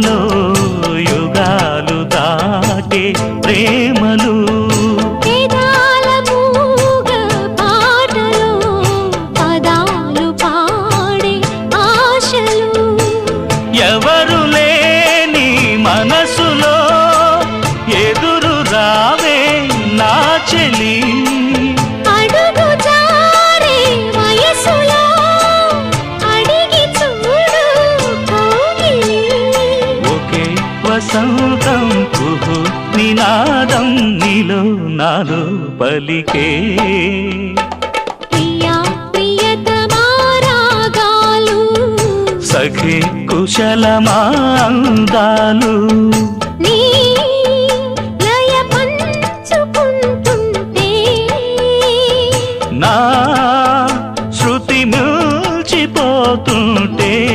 ప్రేమలో యుగాలు దాటే ప్రేమలు. ఎవరు లేని మన కంపు నినాదం నీలో నాలో పలికే. సఖే కుశల మాందాలు నా శృతి మిల్చిపోతుంటే.